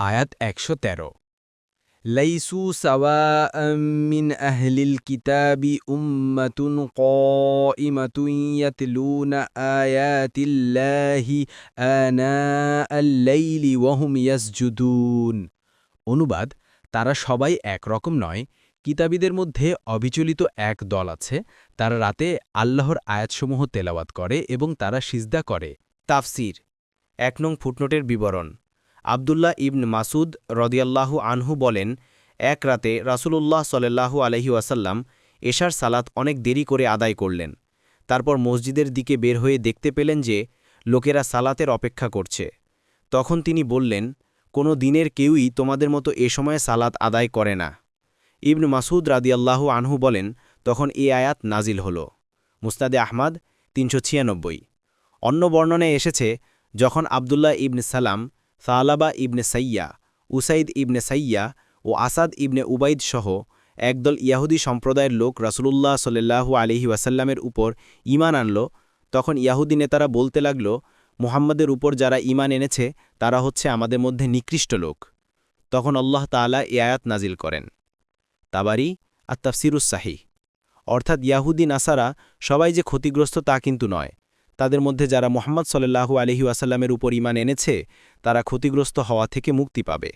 আয়াত একশো তেরো। লাইসু সাওয়াআ মিন আহলিল কিতাবি উম্মাতুন কাইমাতুন ইয়াতলুনা আয়াতিল্লাহি আনা আল-লাইলি ওয়া হুম ইয়াসজুদুন। অনুবাদ, তারা সবাই একরকম নয়, কিতাবীদের মধ্যে অবিচলিত এক দল আছে, তারা রাতে আল্লাহর আয়াতসমূহ তেলাওয়াত করে এবং তারা সিজদা করে। তাফসির, এক নং ফুটনোটের বিবরণ। আবদুল্লাহ ইবন মাসুদ রদিয়াল্লাহু আনহু বলেন, এক রাতে রাসূলুল্লাহ সলেল্লাহু আলহি ওয়াসাল্লাম এশার সালাত অনেক দেরি করে আদায় করলেন। তারপর মসজিদের দিকে বের হয়ে দেখতে পেলেন যে লোকেরা সালাতের অপেক্ষা করছে। তখন তিনি বললেন, কোনো দিনের কেউই তোমাদের মতো এ সময়ে সালাত আদায় করে না। ইবন মাসুদ রাদিয়াল্লাহু আনহু বলেন, তখন এ আয়াত নাজিল হল। মুস্তাদে আহমাদ তিনশো ছিয়ানব্বই। অন্য বর্ণনায় এসেছে, যখন আবদুল্লাহ ইবনে সালাম সালাবা ইবনে সাইয়া উসাইদ ইবনে সাইয়া ও আসাদ ইবনে উবাইদ সহ একদল ইয়াহুদি সম্প্রদায়ের লোক রাসূলুল্লাহ সাল্লাল্লাহু আলিহি ওয়াসাল্লামের উপর ঈমান আনল। তখন ইয়াহুদি নেতারা বলতে লাগল, মুহাম্মাদের উপর যারা ঈমান এনেছে, তারা হচ্ছে আমাদের মধ্যে নিকৃষ্ট লোক। তখন আল্লাহ তাআলা এ আয়াত নাজিল করেন। তাবারি আর তাফসিরুস সাহি অর্থাৎ ইয়াহুদি নাসারা সবাই যে ক্ষতিগ্রস্ত তা কিন্তু নয়। তাদের মধ্যে যারা মোহাম্মদ সল্লাহু আলহি ওয়াসাল্লামের উপর ইমান এনেছে তারা ক্ষতিগ্রস্ত হওয়া থেকে মুক্তি পাবে।